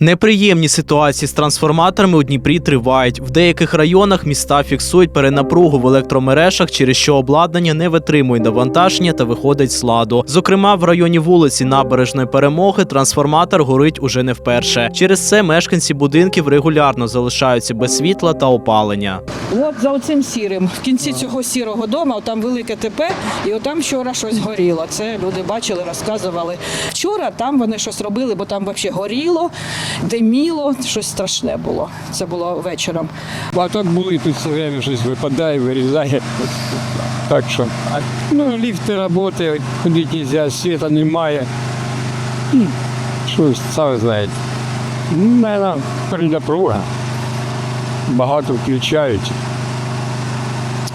Неприємні ситуації з трансформаторами у Дніпрі тривають. В деяких районах міста фіксують перенапругу в електромережах, через що обладнання не витримує навантаження та виходить з ладу. Зокрема, в районі вулиці Набережної перемоги трансформатор горить уже не вперше. Через це мешканці будинків регулярно залишаються без світла та опалення. От за оцим сірим. В кінці цього сірого дому там велике ТП, і отам вчора щось горіло. Це люди бачили, розказували. Вчора там вони щось робили, бо там взагалі горіло, диміло, щось страшне було. Це було вечором. А так були тут все время щось випадає, вирізає. Так що, ну, ліфти працюють, ходити не можна, світа немає. Ну, Щось, саме знаєте. Ну, мабуть, передопруга. Багато включають.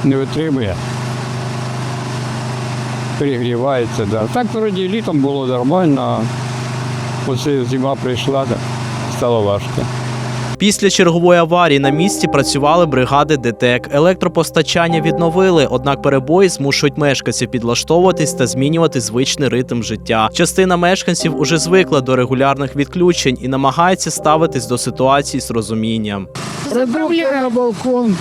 Не витримує. Перегрівається, да. Так вроді літом було нормально, а зима прийшла, так стало важко. Після чергової аварії на місці працювали бригади ДТЕК. Електропостачання відновили, однак перебої змушують мешканців підлаштовуватись та змінювати звичний ритм життя. Частина мешканців уже звикла до регулярних відключень і намагається ставитись до ситуації з розумінням. Заправляю балкон.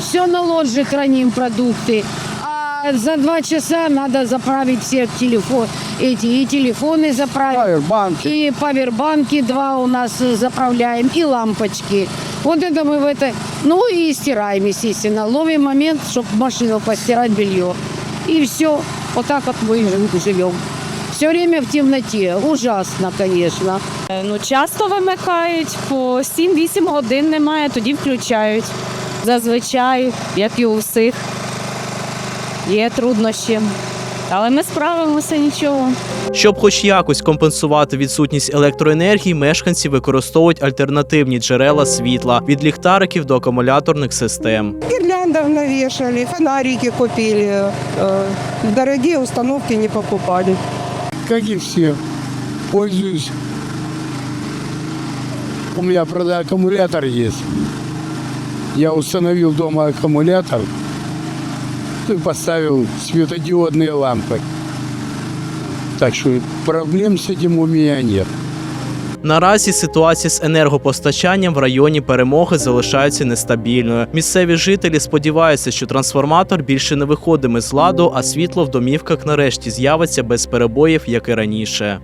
Все на лоджии храним продукты. А за два часа надо заправить все телефон, эти и телефоны заправить. Павербанки. И павербанки два у нас заправляем, и лампочки. Вот это мы в это... Ну и стираем, естественно. Ловим момент, чтобы машину постирать белье. И все. Вот так вот мы живем. Все время в темноте. Ужасно, конечно. Ну, часто вимикають, по 7-8 годин немає, тоді включають. Зазвичай, як і у всіх, є труднощі. Але ми справимося нічого. Щоб хоч якось компенсувати відсутність електроенергії, мешканці використовують альтернативні джерела світла від ліхтариків до акумуляторних систем. Гирляндов навешали, фонарики купили. Э, Дорогие установки не покупали. Как и все, пользуюсь. У меня, правда, аккумулятор есть. Я установил дома аккумулятор и поставил светодиодные лампы. Так что проблем с этим у меня нет. Наразі ситуація з енергопостачанням в районі перемоги залишається нестабільною. Місцеві жителі сподіваються, що трансформатор більше не виходиме з ладу, а світло в домівках нарешті з'явиться без перебоїв, як і раніше.